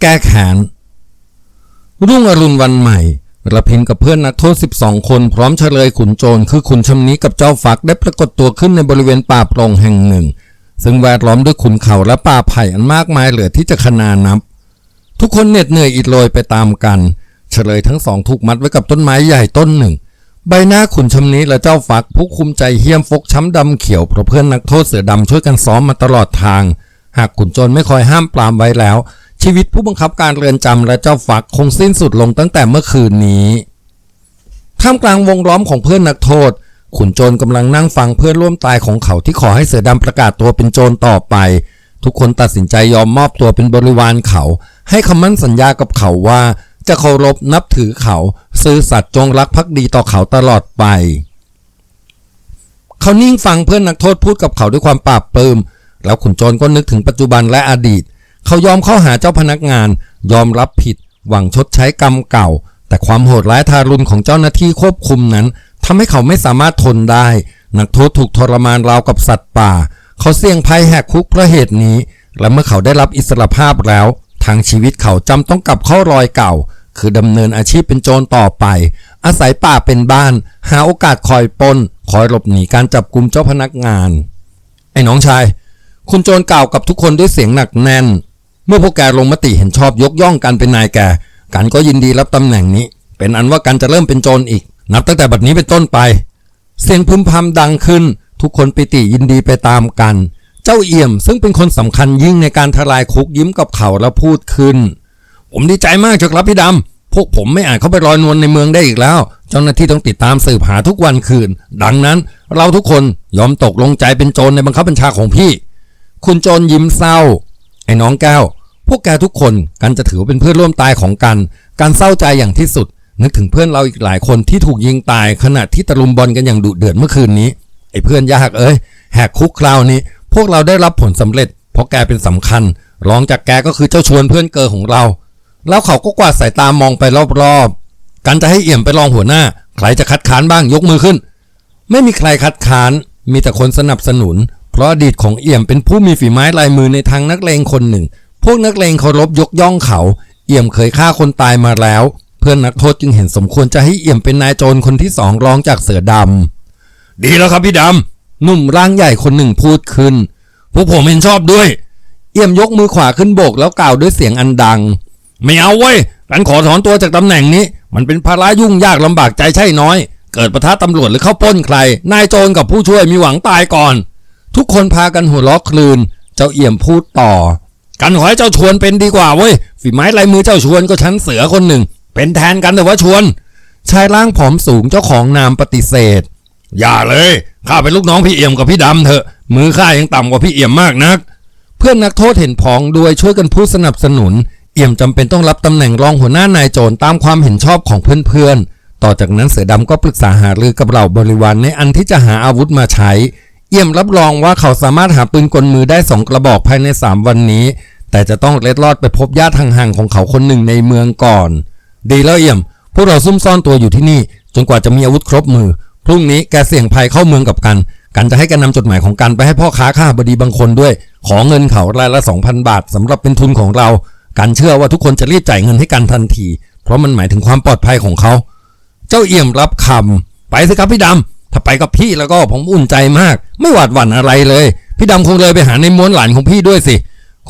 แก้แค้นรุ่งอรุณวันใหม่ระพินกับเพื่อนนักโทษ 12 คนพร้อมเฉลยขุนโจรคือขุนชำนี้กับเจ้าฟักได้ปรากฏตัวขึ้นในบริเวณป่าโปร่งแห่งหนึ่ง ซึ่งแวดล้อมด้วยขุนเขาและป่าไผ่อันมากมายเหลือที่จะขนานับ ทุกคนเหน็ดเหนื่อยอิดโรยไปตามกัน เฉลยทั้งสองถูกมัดไว้กับต้นไม้ใหญ่ต้นหนึ่ง ใบหน้าขุนชำนี้และเจ้าฟักผู้คุมใจเหี้ยมฟกช้ำดำเขียวเพราะเพื่อนนักโทษเสือดำช่วยกันซ้อมมาตลอดทาง หากขุนโจรไม่คอยห้ามปรามไว้แล้ว ชีวิตผู้บังคับการเรือนจำและเจ้าฟักคงสิ้นสุดลงตั้งแต่เมื่อคืนนี้ท่ามกลางวงล้อมของเพื่อนนักโทษ ขุนโจรกำลังนั่งฟังเพื่อนร่วมตายของเขาที่ขอให้เสือดำประกาศตัวเป็นโจรต่อไป ทุกคนตัดสินใจยอมมอบตัวเป็นบริวารเขา ให้คำมั่นสัญญากับเขาว่า จะเคารพนับถือเขา ซื่อสัตย์จงรักภักดีต่อเขาตลอดไป เขานิ่งฟังเพื่อนนักโทษพูดกับเขาด้วยความปราบปลื้มแล้วขุนโจรก็นึกถึงปัจจุบันและอดีต เขายอมเข้าหาเจ้าพนักงาน ยอมรับผิด หวังชดใช้กรรมเก่า แต่ความโหดร้ายทารุณของเจ้าหน้าที่ควบคุมนั้นทำให้เขาไม่สามารถทนได้ นักโทษถูกทรมานราวกับสัตว์ป่า เขาเสี่ยงภัยแหกคุกเพราะเหตุนี้ และเมื่อเขาได้รับอิสรภาพแล้ว ทางชีวิตเขาจำต้องกลับเข้ารอยเก่า คือดำเนินอาชีพเป็นโจรต่อไป อาศัยป่าเป็นบ้าน หาโอกาสคอยปนคอยหลบหนีการจับกุมเจ้าพนักงาน ไอ้น้องชาย คุณโจรกล่าวกับทุกคนด้วยเสียงหนักแน่น เมื่อพวกแกลงมติเห็นชอบยกย่องกันเป็นนายแกกันก็ยินดีรับตำแหน่งนี้ เป็นอันว่ากันจะเริ่มเป็นโจรอีก นับตั้งแต่บัดนี้เป็นต้นไป เสียงพึมพำดังขึ้น ทุกคนปิติยินดีไปตามกัน เจ้าเอี่ยมซึ่งเป็นคนสำคัญยิ่งในการทลายคุกยิ้มกับเขาแล้วพูดขึ้น ผมดีใจมากจ้าครับพี่ดำพวกผมไม่อาจเข้าไปลอยนวลในเมืองได้อีกแล้ว เจ้าหน้าที่ต้องติดตามสืบหาทุกวันคืน ดังนั้นเราทุกคนยอมตกลงใจเป็นโจรในบังคับบัญชาของพี่ คุณโจรยิ้มเศร้า ไอ้น้องแก้ว พวกแกทุกคนกันจะถือว่าเป็นเพื่อนร่วมตายของกัน การเศร้าใจอย่างที่สุด นึกถึงเพื่อนเราอีกหลายคนที่ถูกยิงตายขณะที่ตะลุมบอลกันอย่างดุเดือดเมื่อคืนนี้ไอ้เพื่อนยากเอ้ยแหกคุกคราวนี้ พวกเราได้รับผลสำเร็จ เพราะแกเป็นสำคัญ รองจากแกก็คือเจ้าชวนเพื่อนเกอของเรา แล้วเขาก็กวาดสายตามองไปรอบๆกันจะให้เอี่ยมไปรองหัวหน้า ใครจะคัดค้านบ้างยกมือขึ้น ไม่มีใครคัดค้านมีแต่คนสนับสนุน เพราะอดีตของเอี่ยมเป็นผู้มีฝีไม้ลายมือในทางนักเลงคนหนึ่ง พวกนักเลงเคารพยกย่องเขา เอี่ยมเคยฆ่าคนตายมาแล้ว เพื่อนนักโทษจึงเห็นสมควรจะให้เอี่ยมเป็นนายโจรคนที่สองรองจากเสือดำดีแล้วครับพี่ดำหนุ่มร่างใหญ่คนหนึ่งพูดขึ้นพวกผมเห็นชอบด้วย เอี่ยมยกมือขวาขึ้นโบกแล้วกล่าวด้วยเสียงอันดัง ไม่เอาเว้ยกันขอถอนตัวจากตำแหน่งนี้ มันเป็นภาระยุ่งยากลำบากใจใช่น้อย เกิดประทะตำรวจหรือเข้าป้นใคร นายโจรกับผู้ช่วยมีหวังตายก่อน ทุกคนพากันหัวเราะคลืน เจ้าเอี่ยมพูดต่อ กันขอให้เจ้าชวนเป็นดีกว่าเว้ยฝีไม้ลายมือเจ้าชวนก็ชั้นเสือคนหนึ่ง เป็นแทนกันแต่ว่าชวนชายร่างผอมสูงเจ้าของนามปฏิเสธ อย่าเลยข้าเป็นลูกน้องพี่เอี่ยมกับพี่ดำเถอะ มือข้ายังต่ำกว่าพี่เอี่ยมมากนัก เพื่อนนักโทษเห็นพ้องด้วยช่วยกันพูดสนับสนุน เอี่ยมจำเป็นต้องรับตำแหน่งรองหัวหน้านายโจรตามความเห็นชอบของเพื่อนๆต่อจากนั้นเสือดำก็ปรึกษาหารือกับเหล่าบริวารในอันที่จะหาอาวุธมาใช้ เอี่ยมรับรองว่าเขาสามารถหาปืนกลมือได้สองกระบอกภายใน 3 วันนี้ แต่จะต้องเล็ดลอดไปพบญาติห่างๆของเขาคนหนึ่งในเมืองก่อน ดีแล้วเอี่ยม พวกเราซุ่มซ่อนตัวอยู่ที่นี่ จนกว่าจะมีอาวุธครบมือ พรุ่งนี้แกเสี่ยงภัยเข้าเมืองกับกัน กันจะให้แกนำจดหมายของกันไปให้พ่อค้าข้าบดีบางคนด้วย ขอเงินเขารายละ2,000 บาทสำหรับเป็นทุนของเรา กันเชื่อว่าทุกคนจะรีบจ่ายเงินให้กันทันที เพราะมันหมายถึงความปลอดภัยของเขา เจ้าเอี่ยมรับคำไปสิครับพี่ดำ ถ้าไปกับพี่แล้วก็ผมอุ่นใจมาก ไม่หวาดหวั่นอะไรเลย พี่ดำคงเลยไปหาในม้วนหลานของพี่ด้วยสิ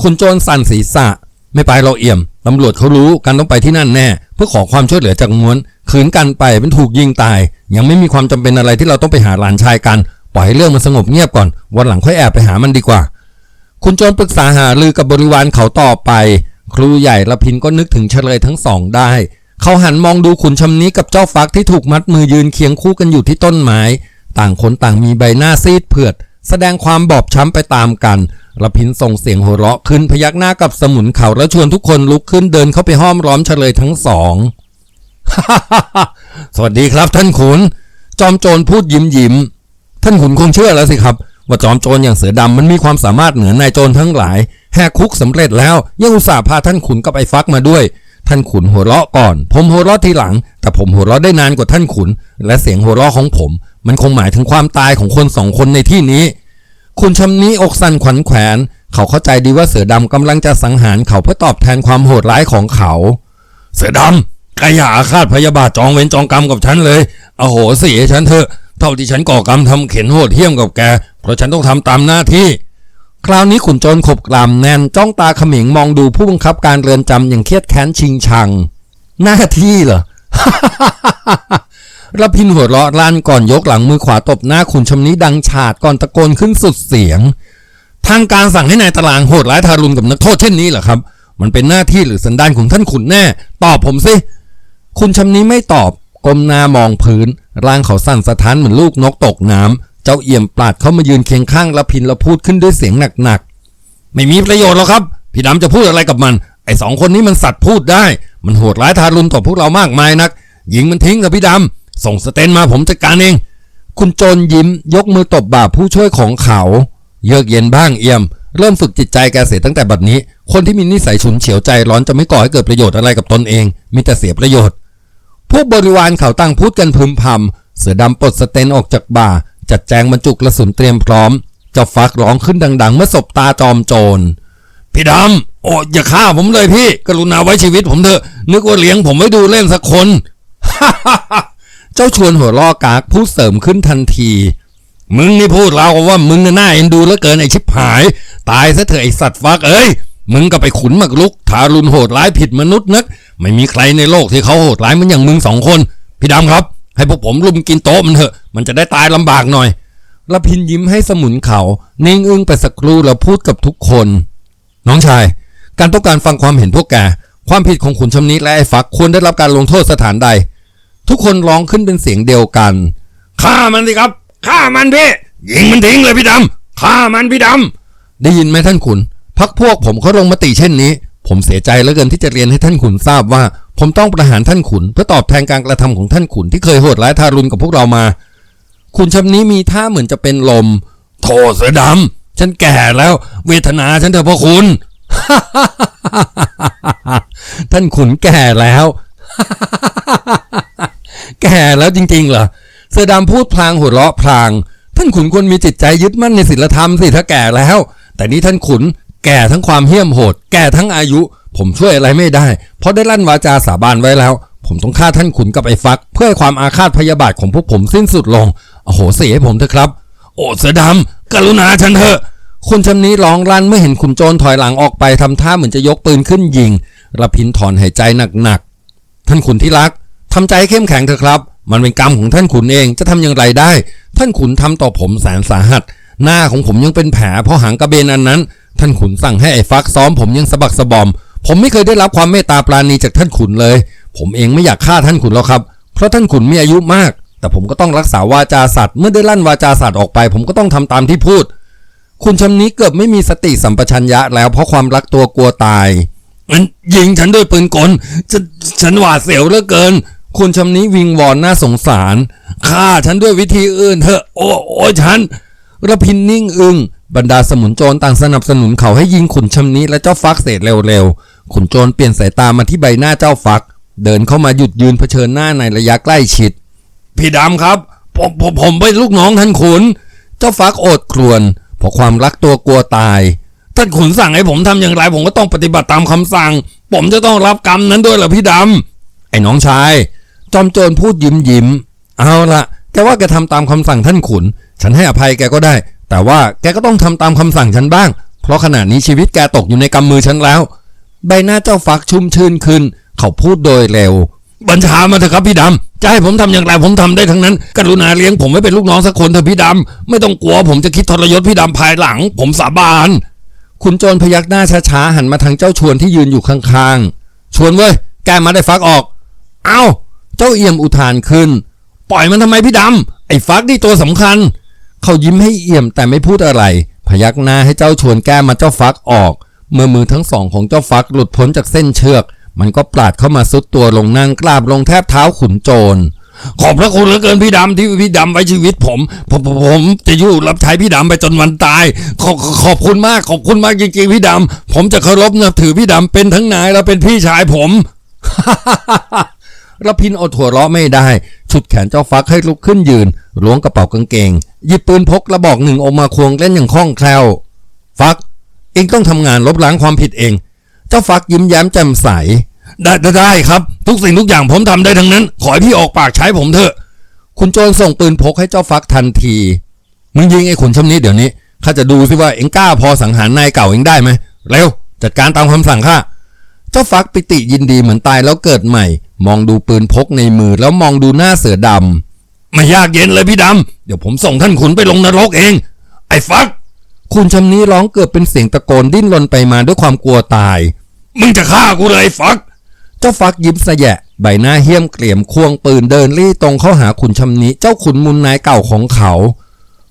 คุณโจรสั่นศีรษะ ไม่ไปเราเอี่ยมตำรวจเขารู้กันต้องไปที่นั่นแน่ เพื่อขอความช่วยเหลือจากม้วนขืนกันไปเป็นถูกยิงตาย ยังไม่มีความจำเป็นอะไรที่เราต้องไปหาหลานชายกัน ปล่อยให้เรื่องมันสงบเงียบก่อน วันหลังค่อยแอบไปหามันดีกว่า คุณโจรปรึกษาหารือกับบริวารเขาต่อไป ครูใหญ่ละพินก็นึกถึงเฉลยทั้งสองได้ เขาหันมองดูขุนชำนี้กับเจ้าฟักที่ถูกมัดมือยืนเคียงคู่กันอยู่ที่ต้นไม้ ต่างคนต่างมีใบหน้าซีดเผือด แสดงความบอบช้ำไปตามกันละพินส่งเสียงหัวเราะขึ้นพยักหน้ากับสมุนเขาแล้วชวนทุกคนลุกขึ้นเดินเข้าไปห้อมล้อมเฉลยทั้งสองสวัสดีครับท่านขุน จอมโจรพูดยิ้มยิ้ม ท่านขุนคงเชื่อแล้วสิครับ ว่าจอมโจรอย่างเสือดำมันมีความสามารถเหนือนายโจรทั้งหลาย แหกคุกสำเร็จแล้วยังอุตส่าห์พาท่านขุนกับไอ้ฟักมาด้วย ท่านขุนหัวเราะก่อน ผมหัวเราะทีหลัง แต่ผมหัวเราะได้นานกว่าท่านขุน และเสียงหัวเราะของผม มันคงหมายถึงความตายของคนสองคนในที่นี้ คุณชำนี้อกสั่นขวัญแขวน เขาเข้าใจดีว่าเสือดำกำลังจะสังหารเขาเพื่อตอบแทนความโหดร้ายของเขา เสือดำแกอย่าอาฆาตพยาบาทจองเวรจองกรรมกับฉันเลยอโหสิฉันเถอะ เท่าที่ฉันก่อกรรมทำเข็นโหดเหี้ยมกับแก เพราะฉันต้องทำตามหน้าที่ คราวนี้ขุนโจรขบกรามแน่นจ้องตาเขมิงมองดูผู้บังคับการเรือนจำอย่างเครียดแค้นชิงชัง หน้าที่เหรอระพินหัวเราะลั่นก่อนยกหลังมือขวาตบหน้าขุนชำนี้ดังฉาดก่อนตะโกนขึ้นสุดเสียง ทางการสั่งให้นายตารางโหดร้ายทารุณกับนักโทษเช่นนี้เหรอครับ มันเป็นหน้าที่หรือสันดานของท่านขุนแน่ ตอบผมสิคุณชำนี้ไม่ตอบก้มหน้ามองพื้น ร่างเขาสั่นสะท้านเหมือนลูกนกตกน้ำ จ้าเอี่ยมปราดเข้ามายืนเคียงข้างระพินล้วพูดขึ้นด้วยเสียงหนักๆ ไม่มีประโยชน์หรอกครับ พี่ดำจะพูดอะไรกับมัน ไอ้สองคนนี้มันสัตว์พูดได้ มันโหดร้ายทารุณต่อพวกเรามากมายนัก ยิงมันทิ้งกับพี่ดำ ส่งสเตนมาผมจัดการเอง คุณโจรยิ้มยกมือตบบ่าผู้ช่วยของเขา เยือกเย็นบ้างเอี่ยม เริ่มฝึกจิตใจแกเสียตั้งแต่บัดนี้ คนที่มีนิสัยฉุนเฉียวใจร้อนจะไม่ก่อให้เกิดประโยชน์อะไรกับตนเอง มีแต่เสียประโยชน์ พวกบริวารเขาตั้งพูดกันพึมพำเสือดำปลดสเตนออกจากบ่า จัดแจงบรรจุกระสุนเตรียมพร้อมเจ้าฟักร้องขึ้นดัง ๆ เมื่อสบตาจอมโจรพี่ดำโอ้อย่าฆ่าผมเลยพี่ กรุณาไว้ชีวิตผมเถอะ นึกว่าเลี้ยงผมไว้ดูเล่นสักคนเจ้าชวนหัวล้อกากพูดเสริมขึ้นทันที มึงนี่พูดเราว่ามึงน่าเอ็นดูเหลือเกินไอชิบหาย ตายซะเถอะไอสัตว์ฟักเอ้ยมึงก็ไปขุนหมักลุกทารุณโหดร้ายผิดมนุษย์นัก ไม่มีใครในโลกที่เขาโหดร้ายเหมือนอย่างมึงสองคน พี่ดำครับ ให้พวกผมรุมกินโต๊ะมันเถอะ มันจะได้ตายลำบากหน่อยละพินยิ้มให้สมุนเขา เน่งอึ้งไปสักครู่แล้วพูดกับทุกคน น้องชาย การต้องการฟังความเห็นพวกแก ความผิดของขุนชำนิและไอ้ฟักควรได้รับการลงโทษสถานใด ทุกคนร้องขึ้นเป็นเสียงเดียวกัน ฆ่ามันสิครับ ฆ่ามันพี่ ยิงมันทิ้งเลยพี่ดำ ฆ่ามันพี่ดำ ได้ยินไหมท่านขุน พักพวกผมเขาลงมติเช่นนี้ ผมเสียใจเหลือเกินที่จะเรียนให้ท่านขุนทราบว่า ผมต้องประหารท่านขุน เพื่อตอบแทนการกระทำของท่านขุนที่เคยโหดร้ายทารุณกับพวกเรามา ขุนชำนี้มีท่าเหมือนจะเป็นลมโทษเสือดำฉันแก่แล้ว เวทนาฉันเถอะพ่อคุณ ท่านขุนแก่แล้ว แก่แล้วจริงๆเหรอเสือดำพูดพลางหัวเราะพลาง ท่านขุนควรมีจิตใจยึดมั่นในศีลธรรมสิถ้าแก่แล้ว แต่นี่ท่านขุน แก่ทั้งความเหี้ยมโหด แก่ทั้งอายุ ผมช่วยอะไรไม่ได้ เพราะได้ลั่นวาจาสาบานไว้แล้ว ผมต้องฆ่าท่านขุนกับไอ้ฟัก เพื่อให้ความอาฆาตพยาบาทของพวกผมสิ้นสุดลง โอ้โหเสียให้ผมเถอะครับ โอ้เสดำกรุณาฉันเถอะ คุณชำนี้ร้องลั่นเมื่อเห็นขุนโจรถอยหลังออกไปทำท่าเหมือนจะยกปืนขึ้นยิงระพินถอนหายใจหนักๆ ท่านขุนที่รักทำใจเข้มแข็งเถอะครับ มันเป็นกรรมของท่านขุนเองจะทำอย่างไรได้ ท่านขุนทำต่อผมแสนสาหัส หน้าของผมยังเป็นแผลเพราะหางกระเบนอันนั้น ท่านขุนสั่งให้ไอ้ฟักซ้อมผมยังสะบักสะบอม ผมไม่เคยได้รับความเมตตาปราณีจากท่านขุนเลย ผมเองไม่อยากฆ่าท่านขุนหรอกครับ เพราะท่านขุนมีอายุมาก แต่ผมก็ต้องรักษาวาจาสัตว์เมื่อได้ลั่นวาจาสัตว์ออกไป ผมก็ต้องทำตามที่พูด คุณชำนี้เกือบไม่มีสติสัมปชัญญะแล้วเพราะความรักตัวกลัวตายมันยิงฉันด้วยปืนกลฉันฉันหวาดเสียวเหลือเกิน คุณชำนี้วิงวอนน่าสงสารฆ่าฉันด้วยวิธีอื่นเถอะ โอ้โอ้ฉันระพินนิ่งอึง บรรดาสมุนโจรต่างสนับสนุนเขาให้ยิงขุนชำนี้และเจ้าฟักเสร็จเร็วๆ ขุนโจรเปลี่ยนสายตามาที่ใบหน้าเจ้าฟัก เดินเข้ามาหยุดยืนเผชิญหน้าในระยะใกล้ชิด พี่ดำครับผมผมผมเป็นลูกน้องท่านขุน เจ้าฟักโอดครวญเพราะความรักตัวกลัวตาย ท่านขุนสั่งให้ผมทำอย่างไร ผมก็ต้องปฏิบัติตามคำสั่ง ผมจะต้องรับกรรมนั้นด้วยเหรอพี่ดำไอ้น้องชาย จอมโจรพูดยิ้มยิ้ม เอาละแกว่าแกทำตามคำสั่งท่านขุน ฉันให้อภัยแกก็ได้ แต่ว่าแกก็ต้องทำตามคำสั่งฉันบ้าง เพราะขณะนี้ชีวิตแกตกอยู่ในกำมือฉันแล้ว ใบหน้าเจ้าฟักชุ่มชื่นขึ้น เขาพูดโดยเร็ว บัญชามาเถอะครับพี่ดำจะให้ผมทำอย่างไรผมทำได้ทั้งนั้น กรุณาเลี้ยงผมไว้เป็นลูกน้องสักคนเถอะพี่ดำไม่ต้องกลัวผมจะคิดทรยศพี่ดำภายหลัง ผมสาบานคุณโจรพยักหน้าช้าๆหันมาทางเจ้าชวนที่ยืนอยู่ข้างๆ ชวนเว้ย แกมาได้ฟักออก เอ้า เจ้าเอี่ยมอุทานขึ้น ปล่อยมันทำไมพี่ดำ ไอ้ฟักนี่ตัวสำคัญ เขายิ้มให้เอี่ยมแต่ไม่พูดอะไร พยักหน้าให้เจ้าชวนแก้มาเจ้าฟักออก เมื่อมือทั้งสองของเจ้าฟักหลุดพ้นจากเส้นเชือก มันก็ปราดเข้ามาซุดตัวลงนั่งกราบลงแทบเท้าขุนโจร ขอบพระคุณเหลือเกินพี่ดำที่พี่ดำไว้ชีวิตผมผมผมผมจะอยู่รับใช้พี่ดำไปจนวันตาย ขอขอขอบคุณมากขอบคุณมากจริงๆพี่ดำผมจะเคารพนับถือพี่ดำเป็นทั้งนายและเป็นพี่ชายผม ระพินอดหัวเราะไม่ได้ ฉุดแขนเจ้าฟักให้ลุกขึ้นยืนล้วงกระเป๋ากางเกง หยิบปืนพกระบอกหนึ่งออกมาควงเล่นอย่างคล่องแคล่ว ฟัก เองต้องทำงานลบล้างความผิดเอง เจ้าฟักยิ้มแย้มแจ่มใส ได้ได้ครับ ทุกสิ่งทุกอย่างผมทำได้ทั้งนั้น ขอให้พี่ออกปากใช้ผมเถอะ คุณโจรส่งปืนพกให้เจ้าฟักทันที มึงยิงไอ้ขุนชำนี้เดี๋ยวนี้ข้าจะดูสิว่าเอ็งกล้าพอสังหารนายเก่าเอ็งได้ไหมเร็วจัดการตามคำสั่งข้าเจ้าฟักปิติยินดีเหมือนตายแล้วเกิดใหม่ มองดูปืนพกในมือแล้วมองดูหน้าเสือดำไม่ยากเย็นเลยพี่ดำ เดี๋ยวผมส่งท่านขุนไปลงนรกเอง ไอ้ฟัก คุณชำนี้ร้องเกือบเป็นเสียงตะโกนดิ้นรนไปมาด้วยความกลัวตาย มึงจะฆ่ากูเลยไอ้ฟัก เจ้าฟักยิ้มสะแยะ ใบหน้าเหี้ยมเกลี่ยมควงปืนเดินรี่ตรงเข้าหาขุนชำนี้ เจ้าขุนมุนนายเก่าของเขา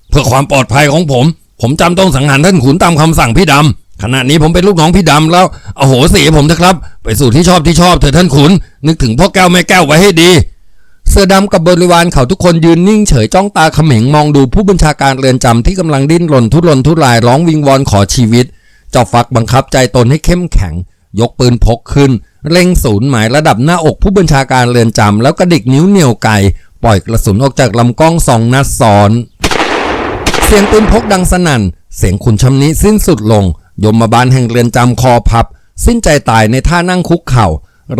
เพื่อความปลอดภัยของผม ผมจำต้องสังหารท่านขุนตามคำสั่งพี่ดำ ขณะนี้ผมเป็นลูกน้องพี่ดำแล้วโอ้โหสิผมเถอะครับ ไปสู่ที่ชอบที่ชอบเถอะท่านขุน นึกถึงพ่อแก้วแม่แก้วไว้ให้ดี เสื้อดำกับบริวารเขาทุกคนยืนนิ่งเฉยจ้องตาเขม็งมองดูผู้บัญชาการเรือนจำที่กำลังดิ้นรนทุรนทุรายร้องวิงวอนขอชีวิต เจ้าฟักบังคับใจตนให้เข้มแข็ง ยกปืนพกขึ้นเล็งศูนย์หมายระดับหน้าอกผู้บัญชาการเรือนจำแล้วกระดิกนิ้วเหนียวไก่ปล่อยกระสุนออกจากลำกล้องสองนัดซ้อน เสียงปืนพกดังสนั่น เสียงขุนชำนี้สิ้นสุดลง ยมบาลแห่งเรือนจำคอพับ สิ้นใจตายในท่านั่งคุกเข่า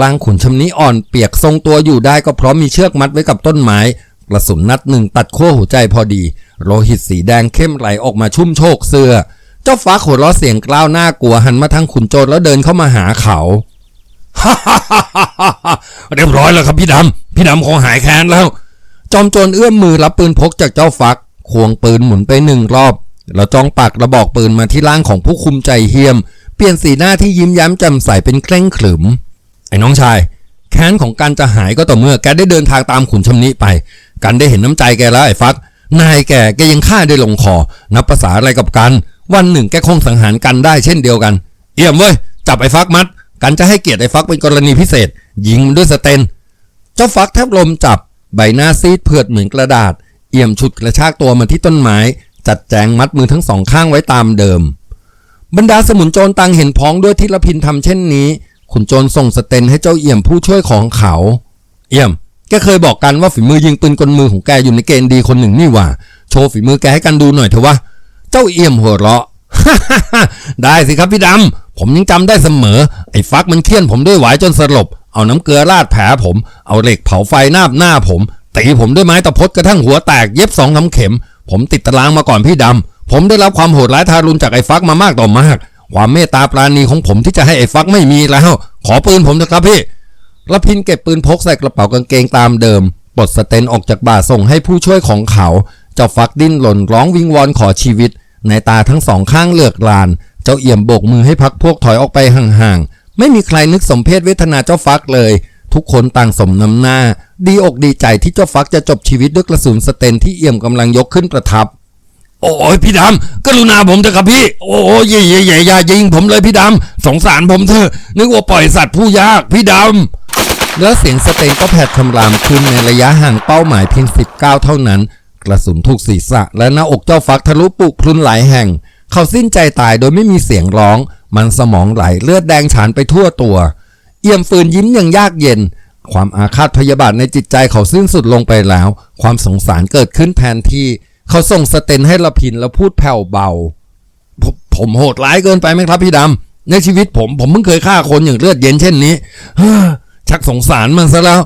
ร่างขุนชำนี้อ่อนเปียกทรงตัวอยู่ได้ก็เพราะมีเชือกมัดไว้กับต้นไม้ กระสุนนัดหนึ่งตัดขั้วหัวใจพอดี โลหิตสีแดงเข้มไหลออกมาชุ่มโชกเสื้อ เจ้าฟ้าหัวเราะเสียงกล้าวหน้ากลัวหันมาทางขุนโจรแล้วเดินเข้ามาหาเขาเรียบร้อยแล้วครับพี่ดำ พี่ดำคงหายแค้นแล้ว จอมโจรเอื้อมมือรับปืนพกจากเจ้าฟัก ควงปืนหมุนไปหนึ่งรอบ แล้วจ้องปากระบอกปืนมาที่ร่างของผู้คุมใจเฮียม เปลี่ยนสีหน้าที่ยิ้มย้มแจ่มใสเป็นเคร่งขรึม ไอ้น้องชาย แค้นของกันจะหายก็ต่อเมื่อแกได้เดินทางตามขุนชำนิไป กันได้เห็นน้ำใจแกแล้วไอ้ฟัก นายแกแกยังฆ่าได้ลงคอ นับภาษาอะไรกับกัน วันหนึ่งแกคงสังหารกันได้เช่นเดียวกัน เอี่ยมเว้ย จับไอ้ฟักมัด กันจะให้เกียรติไอ้ฟักเป็นกรณีพิเศษ ยิงมันด้วยสเตน เจ้าฟักแทบลมจับ ใบหน้าซีดเผือดเหมือนกระดาษ เอี่ยมฉุดกระชากตัวมาที่ต้นไม้ จัดแจงมัดมือทั้งสองข้างไว้ตามเดิม บรรดาสมุนโจรต่างเห็นพ้องด้วยที่ละพินทำเช่นนี้ขุนโจรส่งสเตนให้เจ้าเอี่ยมผู้ช่วยของเขา เอี่ยมแกเคยบอกกันว่าฝีมือยิงปืนกลมือของแกอยู่ในเกณฑ์ดีคนหนึ่งนี่ว่า โชว์ฝีมือแกให้กันดูหน่อยเถอะวะเจ้าเอี่ยมหัวเราะได้สิครับพี่ดำผมยังจำได้เสมอ ไอ้ฟักมันเคี่ยนผมด้วยหวายจนสลบ เอาน้ำเกลือราดแผลผม เอาเหล็กเผาไฟนาบหน้าผมตีผมด้วยไม้ตะพดกระทั่งหัวแตกเย็บสองคำเข็ม ผมติดตารางมาก่อนพี่ดำ ผมได้รับความโหดร้ายทารุณจากไอ้ฟักมามากต่อมาก ความเมตตาปราณีของผมที่จะให้ไอ้ฟักไม่มีแล้ว ขอปืนผมเถอะครับพี่ละพินเก็บปืนพกใส่กระเป๋ากางเกงตามเดิมปลดสเตนออกจากบ่าส่งให้ผู้ช่วยของเขา เจ้าฟักดิ้นหล่นร้องวิงวอนขอชีวิต ในตาทั้งสองข้างเลือกลาน เจ้าเอี่ยมโบกมือให้พักพวกถอยออกไปห่างๆ ไม่มีใครนึกสมเพศเวทนาเจ้าฟักเลย ทุกคนต่างสมน้ำหน้า ดีอกดีใจที่เจ้าฟักจะจบชีวิตด้วยกระสุนสเตนที่เอี่ยมกำลังยกขึ้นประทับ โอ้ยพี่ดำกรุณาผมเถอะครับพี่ โอ้ยอย่าอย่าอย่าอย่ายิงผมเลยพี่ดำสงสารผมเถอะนึกว่าปล่อยสัตว์ผู้ยากพี่ดำแล้วเสียงสเตนก็แผดคำรามขึ้นในระยะห่างเป้าหมายเพียงสิบเก้าเท่านั้น กระสุนถูกศีรษะ และหน้าอกเจ้าฟักทะลุปุกพรุนหลายแห่ง เขาสิ้นใจตายโดยไม่มีเสียงร้อง มันสมองไหลเลือดแดงฉานไปทั่วตัว เอี่ยมฟืนยิ้มอย่างยากเย็น ความอาฆาตพยาบาทในจิตใจเขาสิ้นสุดลงไปแล้ว ความสงสารเกิดขึ้นแทนที่ เขาส่งสเตนให้ละพินแล้วพูดแผ่วเบาผมผมโหดร้ายเกินไปไหมครับพี่ดำในชีวิตผมผมเพิ่งเคยฆ่าคนอย่างเลือดเย็นเช่นนี้ชักสงสารมันซะแล้ว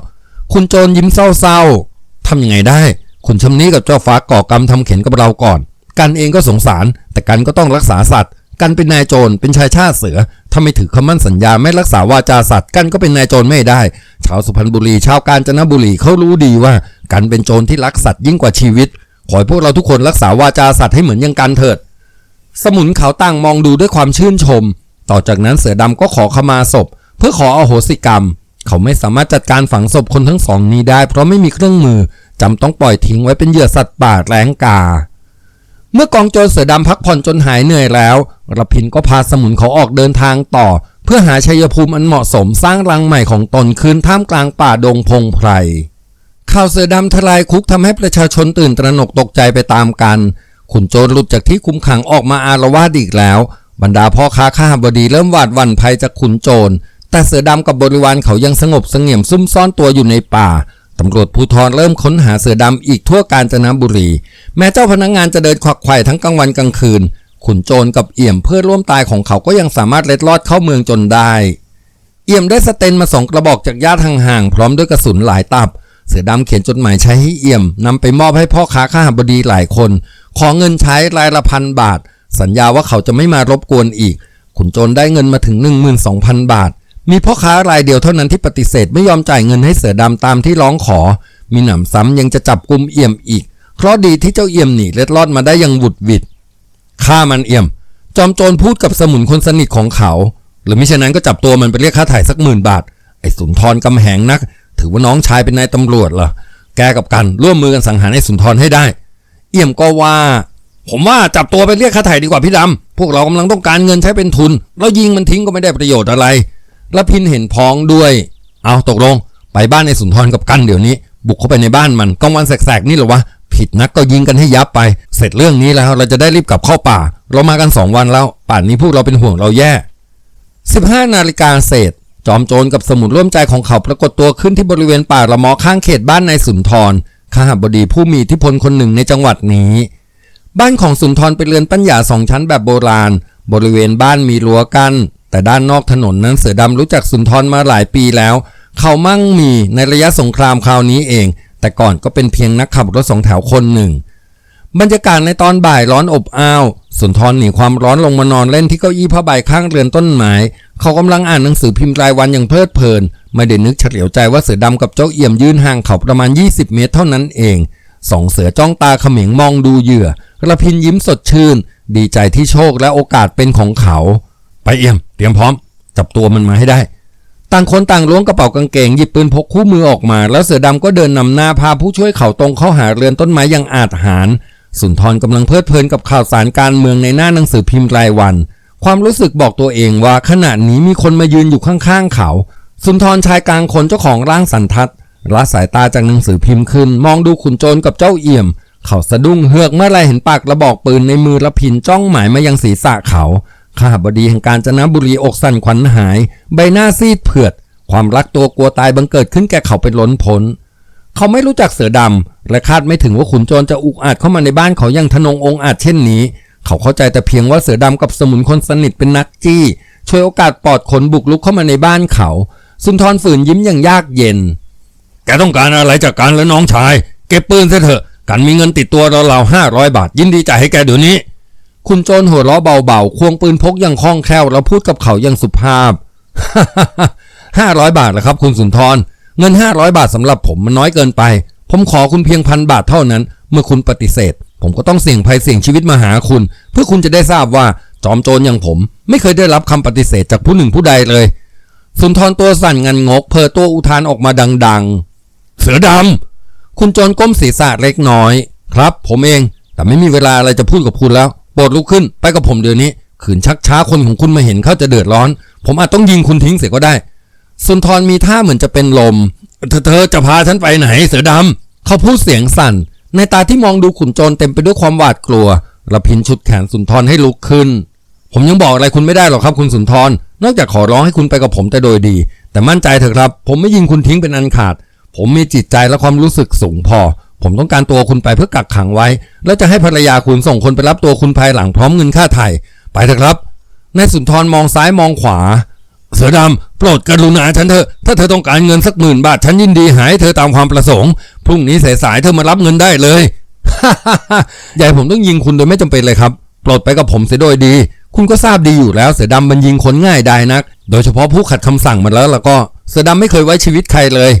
คุณโจรยิ้มเศร้าๆทำยังไงได้ คุณชำนี้กับเจ้าฟ้าก่อกรรมทำเข็นกับเราก่อน กันเองก็สงสาร แต่กันก็ต้องรักษาสัตว์ กันเป็นนายโจรเป็นชายชาติเสือ ถ้าไม่ถือคำมั่นสัญญาไม่รักษาวาจาสัตว์กันก็เป็นนายโจรไม่ได้ ชาวสุพรรณบุรีชาวกาญจนบุรีเขารู้ดีว่ากันเป็นโจรที่รักสัตว์ยิ่งกว่าชีวิต ขอให้พวกเราทุกคนรักษาวาจาสัตว์ให้เหมือนอยังกันเถิด สมุนเขาต่างมองดูด้วยความชื่นชม ต่อจากนั้นเสือดำก็ขอขมาศพ เพื่อขออโหสิกรรม เขาไม่สามารถจัดการฝังศพคนทั้งสองนี้ได้ เพราะไม่มีเครื่องมือจำต้องปล่อยทิ้งไว้เป็นเหยื่อสัตว์ป่าแรงกา เมื่อกองโจรเสือดำพักผ่อนจนหายเหนื่อยแล้วรพินก็พาสมุนเขาออกเดินทางต่อ เพื่อหาชัยภูมิอันเหมาะสมสร้างรังใหม่ของตนคืนท่ามกลางป่าดงพงไพรข่าวเสือดำทลายคุกทำให้ประชาชนตื่นตระหนกตกใจไปตามกัน ขุนโจรหลุดจากที่คุมขังออกมาอารวาสอีกแล้ว บรรดาพ่อค้าข้าบดีเริ่มหวาดหวั่นภัยจากขุนโจร แต่เสือดำกับบริวารเขายังสงบสงี่ยมซุ่มซ่อนตัวอยู่ในป่า ตำรวจภูธรเริ่มค้นหาเสือดำอีกทั่วกาญจนบุรี แม้เจ้าพนักงานจะเดินขวักไขว่ทั้งกลางวันกลางคืน ขุนโจรกับเอี่ยมเพื่อร่วมตายของเขาก็ยังสามารถเล็ดลอดเข้าเมืองจนได้ เอี่ยมได้สเตนมาสองกระบอกจากญาติห่างๆพร้อมด้วยกระสุนหลายตับ เสือดำเขียนจดหมายใช้ให้เอี่ยมนำไปมอบให้พ่อค้าข้าบดีหลายคน ขอเงินใช้รายละพันบาท สัญญาว่าเขาจะไม่มารบกวนอีก ขุนโจรได้เงินมาถึง 12,000 บาท มีพ่อค้ารายเดียวเท่านั้นที่ปฏิเสธไม่ยอมจ่ายเงินให้เสือดำตามที่ร้องขอ มีหนำซ้ำยังจะจับกุมเอี่ยมอีก เพราะดีที่เจ้าเอี่ยมหนีเล็ดลอดมาได้อยังหวุดหวิดฆ่ามันเอี่ยม จอมโจรพูดกับสมุนคนสนิทของเขา หรือมิฉะนั้นก็จับตัวมันไปเรียกค่าถ่ายสักหมื่นบาท ไอ้สุนทรกำแหงนัก ถือว่าน้องชายเป็นนายตำรวจเหรอ แกกับกันร่วมมือกันสังหารไอ้สุนทรให้ได้ เอี่ยมก็ว่า ผมว่าจับตัวไปเรียกค่าถ่ายดีกว่าพี่ดำพวกเรากำลังต้องการเงินใช้เป็นทุน แล้วยิงมันทิ้งก็ไม่ได้ประโยชน์อะไร ล้วพินเห็นพ้องด้วย เอาตกลง ไปบ้านในสุนทรกับกันเดี๋ยวนี้ บุกเข้าไปในบ้านมันกลางวันแสกๆนี่หรอวะ ผิดนักก็ยิงกันให้ยับไป เสร็จเรื่องนี้แล้วเราจะได้รีบกลับเข้าป่า เรามากันสองวันแล้ว ป่านนี้พวกเราเป็นห่วงเราแย่ 15 นาฬิกาเศษ จอมโจรกับสมุนร่วมใจของเขาปรากฏตัวขึ้นที่บริเวณป่าละมอข้างเขตบ้านนายสุนทรข้าบดีผู้มีอิทธิพลคนหนึ่งในจังหวัดนี้ บ้านของสุนทรเป็นเรือนตั้นหยาสองชั้นแบบโบราณ บริเวณบ้านมีรั้วกัน้น แต่ด้านนอกถนนนั้นเสือดำรู้จักสุนทรมาหลายปีแล้ว เขามั่งมีในระยะสงครามคราวนี้เอง แต่ก่อนก็เป็นเพียงนักขับรถสองแถวคนหนึ่ง บรรยากาศในตอนบ่ายร้อนอบอ้าว สุนทรหนีความร้อนลงมานอนเล่นที่เก้าอี้ผ้าใบข้างเรือนต้นไม้ เขากำลังอ่านหนังสือพิมพ์รายวันอย่างเพลิดเพลิน ไม่ได้นึกเฉลียวใจว่าเสือดำกับเจ้าเอี่ยมยืนห่างเขาประมาณ 20 เมตรเท่านั้นเองสองเสือจ้องตาเขม็งมองดูเหยื่อระพินยิ้มสดชื่น ดีใจที่โชคและโอกาสเป็นของเขา ไปเอี่ยม รียมพร้อม จับตัวมันมาให้ได้ ต่างคนต่างล้วงกระเป๋ากางเกงหยิบปืนพกคู่มือออกมา แล้วเสือดำก็เดินนำหน้าพาผู้ช่วยเขาตรงเข้าหาเรือนต้นไม้อย่างอาจหาร สุนทรกำลังเพลิดเพลินกับข่าวสารการเมืองในหน้าหนังสือพิมพ์รายวัน ความรู้สึกบอกตัวเองว่าขณะนี้มีคนมายืนอยู่ข้างๆเขา สุนทรชายกลางคนเจ้าของร่างสันทัดละสายตาจากหนังสือพิมพ์ขึ้น มองดูขุนโจรกับเจ้าเอี่ยม เขาสะดุ้งเฮือกเมื่อไรเห็นปากระบอกปืนในมือละพินจ้องหมายมายังศีรษะเขา ข้าบดีแห่งการจนบุรีอกสั่นขวัญหาย ใบหน้าซีดเผือด ความรักตัวกลัวตายบังเกิดขึ้นแก่เขาเป็นล้นพ้น เขาไม่รู้จักเสือดำและคาดไม่ถึงว่าขุนโจรจะอุกอาจเข้ามาในบ้านเขาอย่างทนงองอาจเช่นนี้ เขาเข้าใจแต่เพียงว่าเสือดำกับสมุนคนสนิทเป็นนักจี้ช่วยโอกาสปลอดขนบุกลุกเข้ามาในบ้านเขา สุนทรฝืนยิ้มอย่างยากเย็น แกต้องการอะไรจากกันแล้วน้องชาย เก็บปืนซะเถอะ กันมีเงินติดตัวเราเราห้าร้อยบาท ยินดีจ่ายให้แกเดี๋ยวนี้ คุณโจรหัวเราะเบาๆ ควงปืนพกอย่างคล่องแคล่วแล้วพูดกับเขาอย่างสุภาพห้าร้อยบาทเหรอครับ คุณสุนทร เงินห้าร้อยบาทสำหรับผมมันน้อยเกินไป ผมขอคุณเพียงพันบาทเท่านั้น เมื่อคุณปฏิเสธ ผมก็ต้องเสี่ยงภัยเสี่ยงชีวิตมาหาคุณ เพื่อคุณจะได้ทราบว่าจอมโจรอย่างผม ไม่เคยได้รับคำปฏิเสธจากผู้หนึ่งผู้ใดเลย สุนทรตัวสั่นงันงกเพอตัวอุทานออกมาดัง ๆ เสือดำคุณโจรก้มศีรษะเล็กน้อย ครับ ผมเอง แต่ไม่มีเวลาอะไรจะพูดกับคุณแล้ว โปรดลุกขึ้นไปกับผมเดี๋ยวนี้ขืนชักช้าคนของคุณมาเห็นเขาจะเดือดร้อน ผมอาจต้องยิงคุณทิ้งเสียก็ได้ สุนทรมีท่าเหมือนจะเป็นลม เธอเธอจะพาฉันไปไหนเสือดำเขาพูดเสียงสั่น ในตาที่มองดูขุนโจรเต็มไปด้วยความหวาดกลัวระพินชุดแขนสุนทรให้ลุกขึ้น ผมยังบอกอะไรคุณไม่ได้หรอกครับคุณสุนทร นอกจากขอร้องให้คุณไปกับผมแต่โดยดี แต่มั่นใจเถอะครับ ผมไม่ยิงคุณทิ้งเป็นอันขาด ผมมีจิตใจและความรู้สึกสูงพอ ผมต้องการตัวคุณไปเพื่อกักขังไว้ แล้วจะให้ภรรยาคุณส่งคนไปรับตัวคุณภายหลังพร้อมเงินค่าไถ่ไปเถอะครับนายสุนทรมองซ้ายมองขวา เสือดำโปรดกรุณาฉันเถอะถ้าเธอต้องการเงินสักหมื่นบาทฉันยินดีหายเธอตามความประสงค์พรุ่งนี้สายๆเธอมารับเงินได้เลยฮ่าใหญ่ผมต้องยิงคุณโดยไม่จำเป็นเลยครับปลดไปกับผมเสียโดยดี คุณก็ทราบดีอยู่แล้วเสือดำมันยิงคนง่ายได้นัก โดยเฉพาะผู้ขัดคำสั่งมันแล้วแล้วก็ เสือดำไม่เคยไว้ชีวิตใครเลย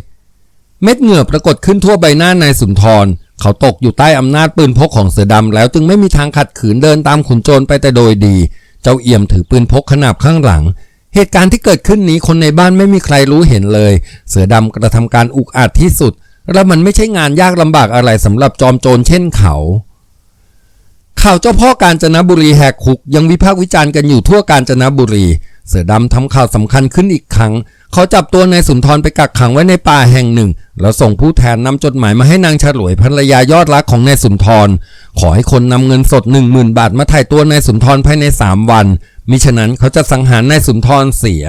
เม็ดเหงื่อปรากฏขึ้นทั่วใบหน้านายสุนทร เขาตกอยู่ใต้อำนาจปืนพกของเสือดำแล้วจึงไม่มีทางขัดขืนเดินตามขุนโจรไปแต่โดยดี เจ้าเอี่ยมถือปืนพกขนาบข้างหลัง เหตุการณ์ที่เกิดขึ้นนี้คนในบ้านไม่มีใครรู้เห็นเลย เสือดำกระทำการอุกอาจที่สุด และมันไม่ใช่งานยากลำบากอะไรสำหรับจอมโจรเช่นเขาข่าวเจ้าพ่อกาญจนบุรีแหกคุกยังวิพากษ์วิจารณ์กันอยู่ทั่วกาญจนบุรี เสือดำทำข่าวสำคัญขึ้นอีกครั้ง เขาจับตัวนายสุนทรไปกักขังไว้ในป่าแห่งหนึ่ง แล้วส่งผู้แทนนำจดหมายมาให้นางฉลวยภรรยายอดรักของนายสุนทร ขอให้คนนำเงินสด 1 0,000 บาทมาถ่ายตัวนายสุนทรภายใน 3 วัน มิฉะนั้นเขาจะสังหารนายสุนทรเสีย